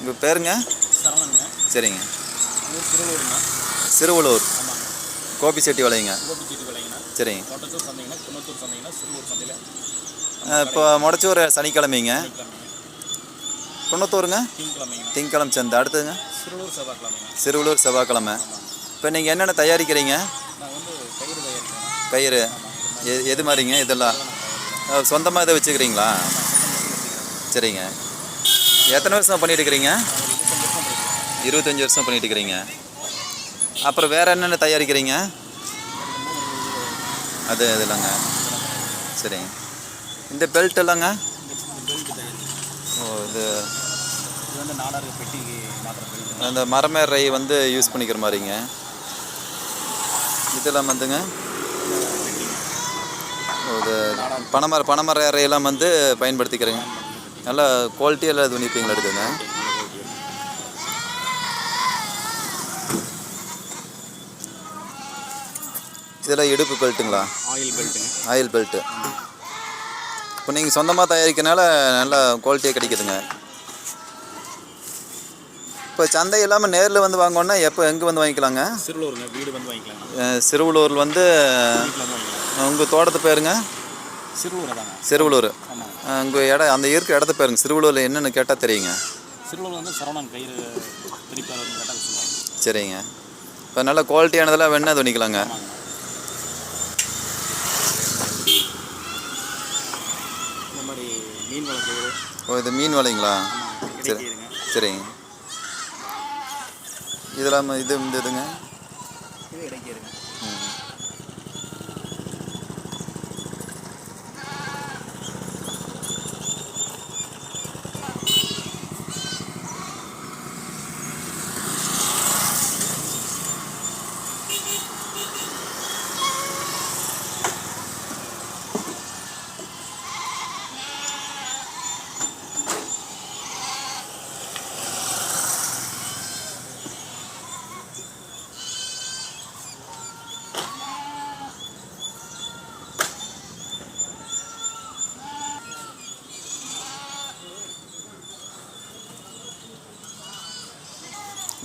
உங்கள் பேருங்க? சரவணங்க சரிங்க. சிறுவலூர் கோபி செட்டி விலைங்கண்ணா சரிங்க. இப்போ முடச்சூர் சனிக்கிழமைங்க. கிழமைங்க குன்னத்தூருங்க? திங்கக்கிழமை சந்தை. அடுத்ததுங்க? சிறுவலூர் செவ்வாய்க்கிழமை. இப்போ நீங்கள் என்னென்ன தயாரிக்கிறீங்க? கயிறு எது மாதிரிங்க இதெல்லாம்? சொந்தமாக இதை வச்சுக்கிறீங்களா? சரிங்க. எத்தனை வருஷம் பண்ணிட்டு இருக்கிறீங்க இருபத்தஞ்சி வருஷம் பண்ணிட்டு இருக்கிறீங்க அப்புறம் வேறு என்னென்ன தயாரிக்கிறீங்க? அது இதுலங்க சரிங்க இந்த பெல்ட் இல்லைங்க ஓ இது அந்த வந்து ரை வந்து யூஸ் பண்ணிக்கிற மாதிரிங்க. இதெல்லாம் வந்துங்க. ஓ, இது பனைமர பனைமர இறையெல்லாம் வந்து பயன்படுத்திக்கிறேங்க. நல்லா குவாலிட்டியில் இது பண்ணிப்பீங்களா எடுத்துங்க இதெல்லாம் இடுப்பு பெல்ட்டுங்களா ஆயில் பெல்ட்டுங்க ஆயில் பெல்ட்டு இப்போ நீங்கள் சொந்தமாக தயாரிக்கிறனால நல்லா குவாலிட்டியாக கிடைக்குதுங்க. இப்போ சந்தை இல்லாமல் நேரில் வந்து வாங்கணுன்னா எப்போ எங்கே வந்து வாங்கிக்கலாங்க? சிறுவூருங்க வீடு வந்து வாங்கிக்கலாங்க. அஹ் சிறுவலூர் வந்து வாங்கிக்கலாம். உங்கள் தோட்டத்து பேருங்க? தாங்க சிறுவலூர். உங்கள் இடம் அந்த இருக்க இடத்து பேருங்க. சிறுவலூரில் என்னென்னு கேட்டால் தெரியுங்க. சிறுவூர் வந்து சரவணன் கயிறு சொல்லுவாங்க. சரிங்க. இப்போ நல்ல குவாலிட்டியானதெல்லாம் வேணா துணிக்கலாங்க. ஓ இது மீன் வலைங்களா? சரி. சரிங்க. இதெல்லாம் இது இந்த இதுங்க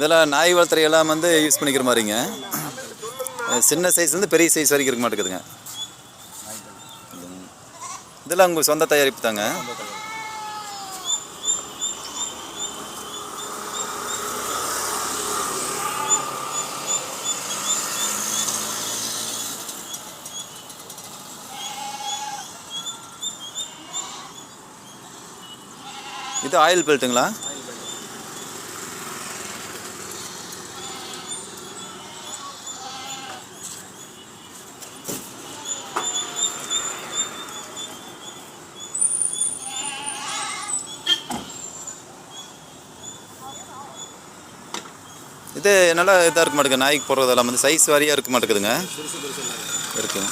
இதெல்லாம் நாய் வளர்த்துற எல்லாம் வந்து யூஸ் பண்ணிக்கிற மாதிரிங்க. சின்ன சைஸ்லேருந்து பெரிய சைஸ் வரைக்கும் இருக்க மாட்டேங்குதுங்க. இதெல்லாம் உங்கள் சொந்த தயாரிப்பு தாங்க. இது ஆயில் பெல்ட்டுங்களா இது நல்லா இதாக இருக்க மாட்டேங்குது. நாய்க்கு போடுறதெல்லாம் வந்து சைஸ் வாரியாக இருக்க மாட்டேங்குதுங்க. இருக்குங்க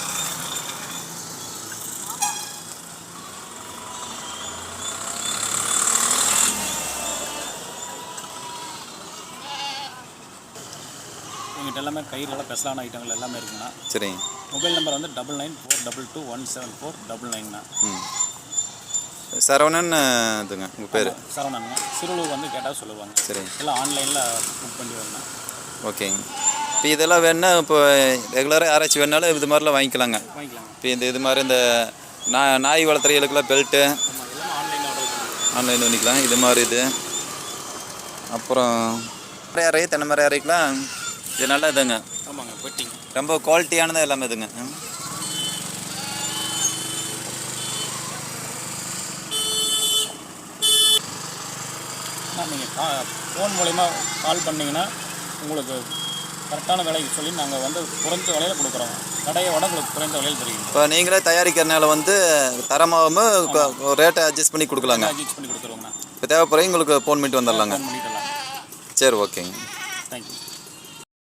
எங்கிட்ட எல்லாமே கயிறுல ஸ்பெஷலான ஐட்டங்கள் எல்லாமே இருக்குங்கண்ணா சரிங்க. மொபைல் நம்பர் வந்து double nine four double two one seven four double நைன்ண்ணா ம். சரவணன் இதுங்க உங்கள் பேர்? சரவணனுங்க. சிறுவலூர் வந்து கேட்டால் சொல்லுவாங்க. சரிங்க. எல்லாம் ஆன்லைனில் புக் பண்ணி வரணும் ஓகேங்க. இப்போ இதெல்லாம் வேணுன்னா இப்போ ரெகுலராக யாராச்சும் வேணாலும் இது மாதிரிலாம் வாங்கிக்கலாங்க. வாங்கிக்கலாங்க. இப்போ இந்த இது மாதிரி இந்த நாய் நாய் வளர்த்துறைகளுக்கெல்லாம் பெல்ட்டு ஆமாம் எல்லாம் ஆன்லைன் ஆர்டர் பண்ணுவோம் ஆன்லைன் பண்ணிக்கலாம் இது மாதிரி இது. அப்புறம் மர அறை தென்னை மர அறைக்கெலாம் இது நல்லா இதுங்க ஆமாங்க ரொம்ப குவாலிட்டியானது எல்லாமே இதுங்க. நீங்கள் கா ஃபோன் மூலிமா கால் பண்ணிங்கன்னா உங்களுக்கு கரெக்டான விலைக்கு சொல்லி நாங்கள் வந்து குறைந்த விலையில் கொடுக்குறோம். கடையை விட உங்களுக்கு குறைந்த விலையில் தெரியும் இப்போ நீங்களே தயாரிக்கிறனால வந்து தரமாகவும் ரேட்டை அட்ஜஸ்ட் பண்ணி கொடுக்கலாங்க. அட்ஜஸ்ட் பண்ணி கொடுத்துருவோங்கண்ணா இப்போ தேவைப்படுற உங்களுக்கு ஃபோன் பண்ணிட்டு வந்துடலாங்க சரி ஓகேங்க